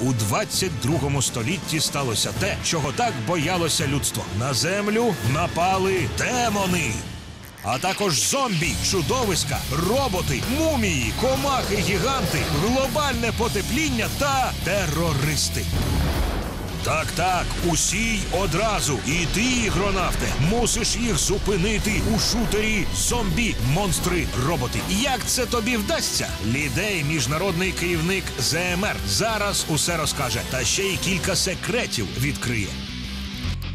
у 22 столітті сталося те, чого так боялося людство. На землю напали демони. А також зомбі, чудовиська, роботи, мумії, комахи, гіганти, глобальне потепління та терористи. Так, так, усі одразу. І ти, ігронавте, мусиш їх зупинити у шутері зомбі, монстри, роботи. Як це тобі вдасться? Лідей, міжнародний керівник ЗМР, зараз усе розкаже, та ще й кілька секретів відкриє.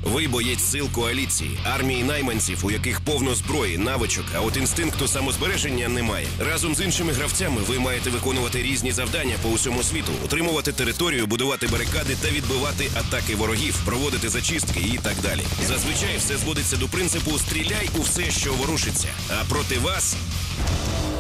Ви боєць сил коаліції, армії найманців, у яких повно зброї, навичок, а от інстинкту самозбереження немає. Разом з іншими гравцями ви маєте виконувати різні завдання по усьому світу, утримувати територію, будувати барикади та відбивати атаки ворогів, проводити зачистки і так далі. Зазвичай все зводиться до принципу стріляй у все, що ворушиться. А проти вас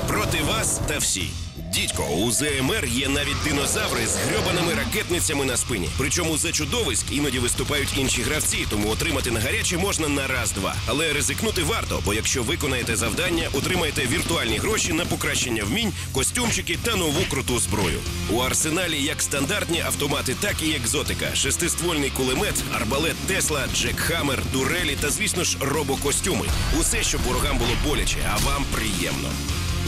Проти вас та всі. Дідько, у ЗМР є навіть динозаври з грьобаними ракетницями на спині. Причому за чудовиськ іноді виступають інші гравці, тому отримати на гарячі можна на раз-два. Але ризикнути варто, бо якщо виконаєте завдання, отримаєте віртуальні гроші на покращення вмінь, костюмчики та нову круту зброю. У арсеналі як стандартні автомати, так і екзотика, шестиствольний кулемет, арбалет Тесла, Джек Хаммер, дурелі та, звісно ж, робокостюми. Усе, щоб ворогам було боляче, а вам приємно.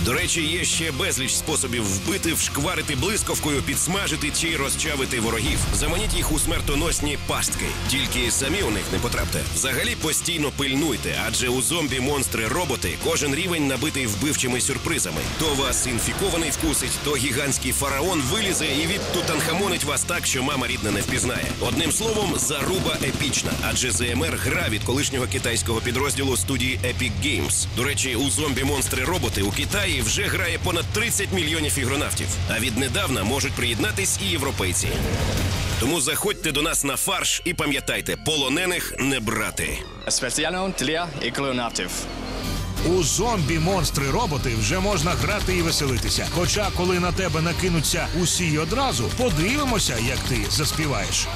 До речі, є ще безліч способів вбити, вшкварити блискавкою, підсмажити чи розчавити ворогів. Заманіть їх у смертоносні пастки. Тільки самі у них не потрапте. Взагалі постійно пильнуйте, адже у зомбі монстри роботи кожен рівень набитий вбивчими сюрпризами. То вас інфікований вкусить, то гігантський фараон вилізе і відтутанхамонить вас так, що мама рідна не впізнає. Одним словом, заруба епічна, адже ЗМР гра від колишнього китайського підрозділу студії Epic Games. До речі, у зомбі монстри роботи у Китаї вже грає понад 30 мільйонів ігронавтів. А віднедавна можуть приєднатись і європейці. Тому заходьте до нас на фарш і пам'ятайте, полонених не брати. Спеціально для ікронавтів. У зомбі монстри роботи вже можна грати і веселитися. Хоча, коли на тебе накинуться усі одразу, подивимося, як ти заспіваєш.